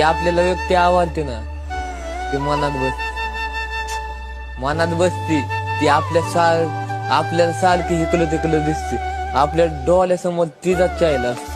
ते आपल्याला व्यक्ती आवडते ना. ती मनात बस. मनात बसती. ती आपल्या सार आपल्याला सारखी इकडं तिकलं दिसते. आपल्या डोळ्यासमोर तिचाच चायला असते.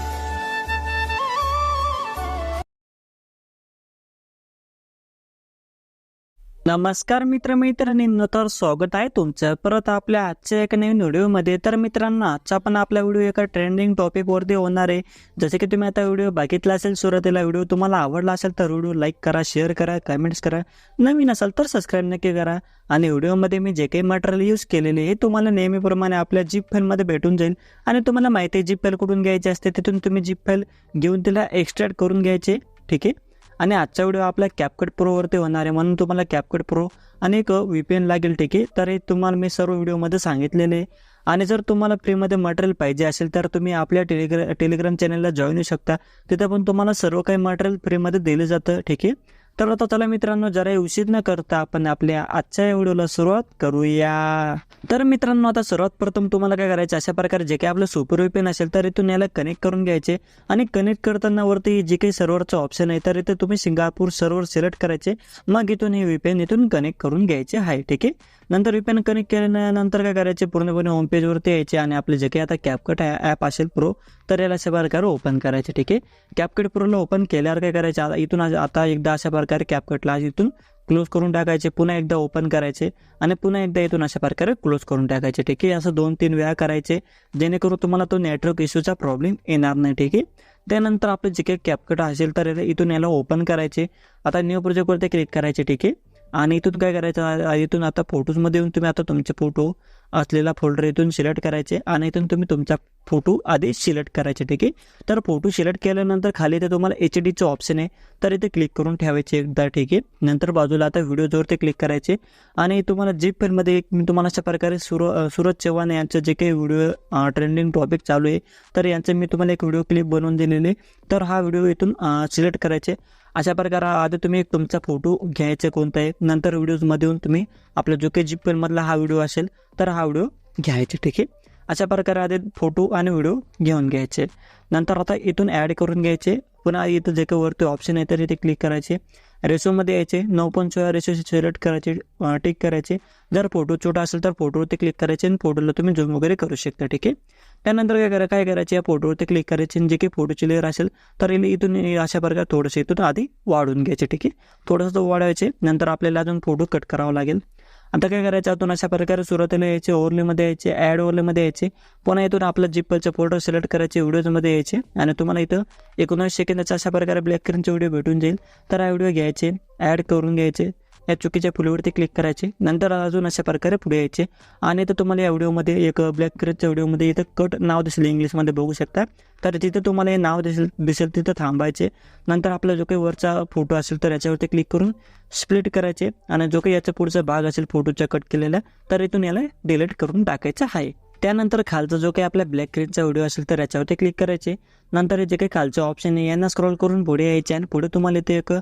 नमस्कार मित्रमैत्रिणींनो तर स्वागत आहे तुमचं. परत आपल्या आजच्या एका नवीन व्हिडिओमध्ये. तर मित्रांनो आजचा पण आपला व्हिडिओ एका ट्रेंडिंग टॉपिकवरती होणार आहे. जसे की तुम्ही आता व्हिडिओ बघितला असेल सुरुवातीला व्हिडिओ तुम्हाला आवडला असेल तर व्हिडिओ लाईक करा शेअर करा कमेंट्स करा. नवीन असेल तर सबस्क्राईब नक्की करा. आणि व्हिडिओमध्ये मी जे काही मटेरियल यूज केलेले हे तुम्हाला नेहमीप्रमाणे आपल्या जीप फेलमध्ये भेटून जाईल. आणि तुम्हाला माहिती आहे जीप फेल कुठून घ्यायची असते तिथून तुम्ही जीप फेल घेऊन तिला एक्स्ट्रॅक्ट करून घ्यायचे. ठीक आहे? आणि आजचा व्हिडिओ आपला कॅपकट प्रोवरती होणार आहे. म्हणून तुम्हाला कॅपकट प्रो आणि एक व्ही पी एन लागेल ठीक आहे. तर हे तुम्हाला मी सर्व व्हिडिओमध्ये सांगितलेले आहे. आणि जर तुम्हाला फ्रीमध्ये मटेरियल पाहिजे असेल तर तुम्ही आपल्या टेलिग्रा टेलिग्राम चॅनलला जॉईन होऊ शकता. तिथं पण तुम्हाला सर्व काही मटेरियल फ्रीमध्ये दिलं जातं ठीक आहे. तर आता चला मित्रांनो जरा उशीर न करता आपण आपल्या आजच्या व्हिडिओला सुरुवात करूया. तर मित्रांनो आता सर्वात प्रथम तुम्हाला काय करायचं अशा प्रकारे जे काही आपलं सुपर व्हीपीएन असेल तर इथून याला कनेक्ट करून घ्यायचे. आणि कनेक्ट करताना वरती जे काही सर्व्हरचं ऑप्शन आहे तर इथे तुम्ही सिंगापूर सर्व्हर सिलेक्ट करायचे. मग इथून हे वेपेन इथून कनेक्ट करून घ्यायचे आहे ठीक आहे? नंतर वेपेन कनेक्ट केल्यानंतर काय करायचे पूर्णपणे होम पेजवरती यायचे आणि आपले जे काही आता कॅपकट ॲप असेल प्रो तर याला अशा प्रकारे ओपन करायचे ठीक आहे? कॅपकट प्रोला ओपन केल्यावर काय करायचे आता इथून आज- आता एकदा अशा प्रकारे कॅपकटला इथून क्लोज करून टाकायचे. पुन्हा एकदा ओपन करायचे आणि पुन्हा एकदा इथून अशा प्रकारे क्लोज करून टाकायचे. ठीक आहे? असं दोन तीन वेळा करायचे. जेणेकरून तुम्हाला तो नेटवर्क इश्यूचा प्रॉब्लेम येणार नाही. ठीक आहे? त्यानंतर आपलं जे काही कॅपकट असेल तर इथून याला ओपन करायचे. आता न्यू प्रोजेक्टवरती क्लिक करायचे. ठीक आहे? आणि इथून काय करायचं? इथून आता फोटोजमध्ये येऊन तुम्ही आता तुमचे फोटो असलेला फोल्डर इथून सिलेक्ट करायचे आणि इथून तुम्ही तुमचा फोटो आधी सिलेक्ट करायचे ठीक आहे? तर फोटो सिलेक्ट केल्यानंतर खाली इथे तुम्हाला एच डीचं ऑप्शन आहे. तर इथे क्लिक करून ठेवायचे एकदा ठीक आहे? नंतर बाजूला आता व्हिडिओजवरती क्लिक करायचे. आणि तुम्हाला जी फिल्ममध्ये एक मी तुम्हाला अशा प्रकारे सुर सूरज चव्हाण यांचं जे काही व्हिडिओ ट्रेंडिंग टॉपिक चालू आहे तर यांचं मी तुम्हाला एक व्हिडिओ क्लिप बनवून दिलेले तर हा व्हिडिओ इथून सिलेक्ट करायचे. अशा प्रकारे आधी तुम्ही एक तुमचा फोटो घ्यायचा कोणता आहे नंतर व्हिडिओजमध्ये येऊन तुम्ही आपला जो काही जीप फाईलमधला हा व्हिडिओ असेल तर हा व्हिडिओ घ्यायचे ठीक आहे? अशा प्रकारे आधी फोटो आणि व्हिडिओ घेऊन घ्यायचे. नंतर आता इथून ॲड करून घ्यायचे. पुन्हा इथं जे काही वरती ऑप्शन आहे तर इथे क्लिक करायचे रेशोमध्ये यायचे. नऊ पण सोळा रेशो सिलेक्ट करायचे टिक करायचे. जर फोटो छोटा असेल तर फोटोवरती क्लिक करायचे आणि फोटोला तुम्ही झूम वगैरे करू शकता ठीक आहे? त्यानंतर काय करा काय करायचे? या फोटोवरती क्लिक करायचे आणि जे काही फोटोची लेअर असेल तर इथून अशा प्रकारे थोडंसं इथून आधी वाढून घ्यायचे ठीक आहे? थोडंसं तो वाढवायचे. नंतर आपल्याला अजून फोटो कट करावा लागेल. आता काय करायचं? आतून अशा प्रकारे सुरुवातीला यायचे ओव्हरलेमध्ये यायचे ॲड ओव्हरलेमध्ये यायचे. पुन्हा इथून आपलं जिप्पलचे फोटो सिलेक्ट करायचे व्हिडिओजमध्ये यायचे. आणि तुम्हाला इथं एकोणीस सेकंदाचा अशा प्रकारे ब्लॅक करीनचे व्हिडिओ भेटून जाईल. तर हा व्हिडिओ घ्यायचे ॲड करून घ्यायचे. या चुकीच्या फुलीवरती क्लिक करायचे. नंतर अजून अशा प्रकारे पुढे यायचे. आणि इथं तुम्हाला या व्हिडिओमध्ये एक ब्लॅक कलरच्या व्हिडिओमध्ये इथं कट नाव दिसेल इंग्लिशमध्ये बघू शकता. तर तिथं तुम्हाला हे नाव दिसेल दिसेल तिथं थांबायचे. नंतर आपला जो काही वरचा फोटो असेल तर याच्यावरती क्लिक करून स्प्लिट करायचे. आणि जो काही याचा पुढचा भाग असेल फोटोचा कट केलेला तर इथून याला डिलीट करून टाकायचा आहे. त्यानंतर खालचा जो काही आपल्या ब्लॅक स्क्रीनचा व्हिडिओ असेल तर याच्यावरती क्लिक करायचे. नंतर हे जे काही खालचं ऑप्शन आहे यांना स्क्रॉल करून पुढे यायचे आणि पुढे तुम्हाला इथे एक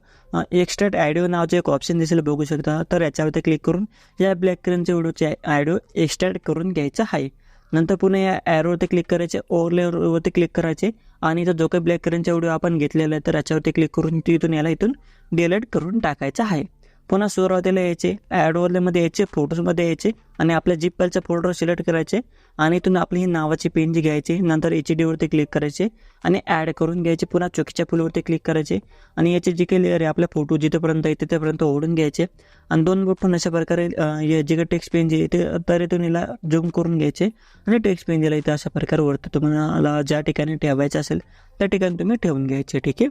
एक्स्ट्रॅट ॲडिओ नावाचे एक ऑप्शन दिसेल बघू शकता. तर याच्यावरती क्लिक करून या ब्लॅक स्क्रीनच्या व्हिडिओचे ॲडिओ एक्स्ट्रॅट करून घ्यायचा आहे. नंतर पुन्हा या ॲरोवरती क्लिक करायचे ओव्हरलेवरती क्लिक करायचे आणि इथं जो काही ब्लॅक कलरचा व्हिडिओ आपण घेतलेला आहे तर याच्यावरती क्लिक करून तिथून याला इथून डिलेट करून टाकायचं आहे. पुन्हा सुरुवातीला यायचे ॲड यायचे फोटोजमध्ये यायचे आणि आपल्या जीपलचा फोटोवर सिलेक्ट करायचे आणि इथून आपली ही नावाची पेन जी घ्यायची नंतर एच डीवरती क्लिक करायचे आणि ॲड करून घ्यायचे पुन्हा चुकीच्या फुलवरती क्लिक करायचे आणि याचे जे काही लेअर आहे आपल्या फोटो जिथेपर्यंत येते तिथेपर्यंत ओढून घ्यायचे आणि दोन बटन अशा प्रकारे जे काही टेक्स्ट पेन जे येते ते तर इथून याला झूम करून घ्यायचे आणि टेक्स्ट पेन जिला इथे अशा प्रकारे वरती तुम्हाला ज्या ठिकाणी ठेवायचं असेल त्या ठिकाणी तुम्ही ठेवून घ्यायचे ठीक आहे?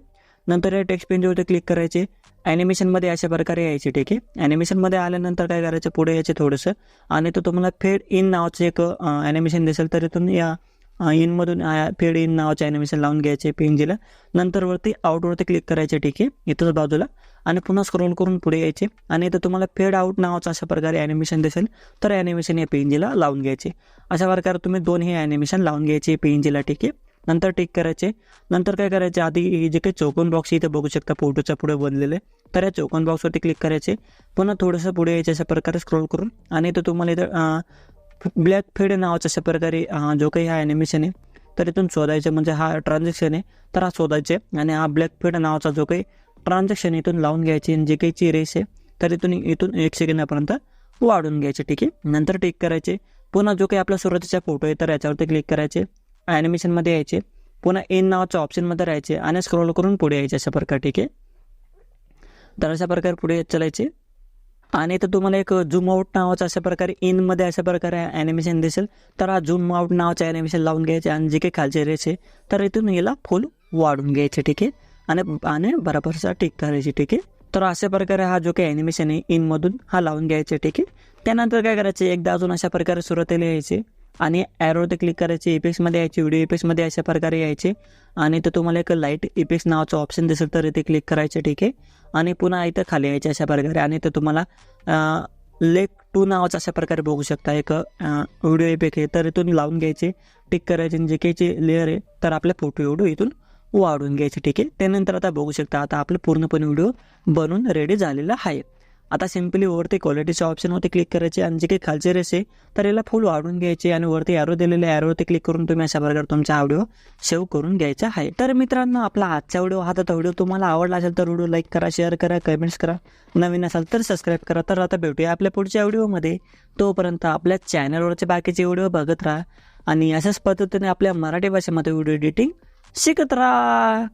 नंतर या टेक्स्ट पेनवरती क्लिक करायचे. ॲनिमेशनमध्ये अशा प्रकारे यायचे ठीक आहे? ॲनिमेशनमध्ये आल्यानंतर काय करायचं? पुढे यायचे थोडंसं. आणि तो तुम्हाला फेड इन नावाचं एक ॲनिमेशन दिसेल तर तुम्ही या इनमधून फेड इन नावाचे ॲनिमेशन लावून घ्यायचे पेंजीला नंतर वरती आउटवरती क्लिक करायचे ठीक आहे? इथंच बाजूला. आणि पुन्हा स्क्रोल करून पुढे यायचे. आणि इथं तुम्हाला फेड आउट नावाचं अशा प्रकारे ॲनिमेशन दिसेल तर ॲनिमेशन या पेंजीला लावून घ्यायचे. अशा प्रकारे तुम्ही दोन हे ॲनिमेशन लावून घ्यायचे पेंजीला ठीक आहे? नंतर टिक करायचे. नंतर काय करायचे? आधी जे काही चौकोन बॉक्स इथे बघू शकता फोटोच्या पुढे बनलेले. तर या चौकोन बॉक्सवरती क्लिक करायचे. पुन्हा थोडंसं पुढे यायचे अशा प्रकारे स्क्रोल करून. आणि तर तुम्हाला इथं ब्लॅक फेड नावाचं अशा प्रकारे जो काही हा ॲनिमेशन आहे तर इथून शोधायचे. म्हणजे हा ट्रान्झॅक्शन आहे तर हा शोधायचे. आणि हा ब्लॅक फीड नावाचा जो काही ट्रान्झॅक्शन इथून लावून घ्यायची. आणि जे काही ची रेस आहे तर इथून इथून एक सेकंदापर्यंत वाढून घ्यायचे. ठीक आहे? नंतर टिक करायचे. पुन्हा जो काही आपला सुरुवातीचा फोटो आहे तर याच्यावरती क्लिक करायचे. ॲनिमेशनमध्ये यायचे. पुन्हा इन नावाच्या ऑप्शनमध्ये राहायचे आणि स्क्रोल करून पुढे यायचे अशा प्रकारे ठीक आहे? तर अशा प्रकारे पुढे चलायचे. चालायचे आणि इथं तुम्हाला एक झूम आउट नावाचं अशा प्रकारे इनमध्ये अशा प्रकारे ॲनिमेशन दिसेल. तर हा झूम आउट नावाचं ॲनिमेशन लावून घ्यायचे आणि जे काही खालचे रेस आहे तर इथून याला फुल वाढून घ्यायचे ठीक आहे? आणि आणि बरोबरचा टिक करायची ठीक आहे? तर अशा प्रकारे हा जो काही ॲनिमेशन आहे इनमधून हा लावून घ्यायचे ठीक आहे? त्यानंतर काय करायचे? एकदा अजून अशा प्रकारे सुरुवातीला यायचे. आणि ॲरोवरती क्लिक करायचे इफेक्ट्समध्ये यायचे व्हिडिओ इफेक्ट्समध्ये अशा प्रकारे यायचे. आणि तर तुम्हाला एक लाइट इफेक्ट्स नावाचं ऑप्शन दिसेल तर इथे क्लिक करायचे ठीक आहे. आणि पुन्हा इथं खाली यायचे अशा प्रकारे. आणि तर तुम्हाला लेक टू नावाचं अशा प्रकारे बघू शकता. एक व्हिडिओ इफेक्ट आहे तर इथून लावून घ्यायचे टिक करायचे. जे काहीचे लेअर आहे तर आपले फोटो व्हिडिओ इथून वाढून घ्यायचे ठीक आहे. त्यानंतर आता बघू शकता आता आपलं पूर्णपणे व्हिडिओ बनून रेडी झालेला आहे. आता सिम्पली वरती क्वालिटीच्या ऑप्शनवरती क्लिक करायचे आणि जे काही खालचे रेस आहे तर याला फुल वाढून घ्यायचे आणि वरती ॲरो दिलेले ॲरोवरती क्लिक करून तुम्ही अशा प्रकारे तुमचा व्हिडिओ सेव्ह करून घ्यायचा आहे. तर मित्रांनो आपला आजचा व्हिडिओ हा तर व्हिडिओ तुम्हाला आवडला असेल तर व्हिडिओ लाईक करा शेअर करा कमेंट्स करा. नवीन असाल तर सबस्क्राईब करा. तर आता भेटूया आपल्या पुढच्या व्हिडिओमध्ये तोपर्यंत आपल्या चॅनलवरचे बाकीचे व्हिडिओ बघत राहा आणि अशाच पद्धतीने आपल्या मराठी भाषेमध्ये व्हिडिओ एडिटिंग शिकत राहा.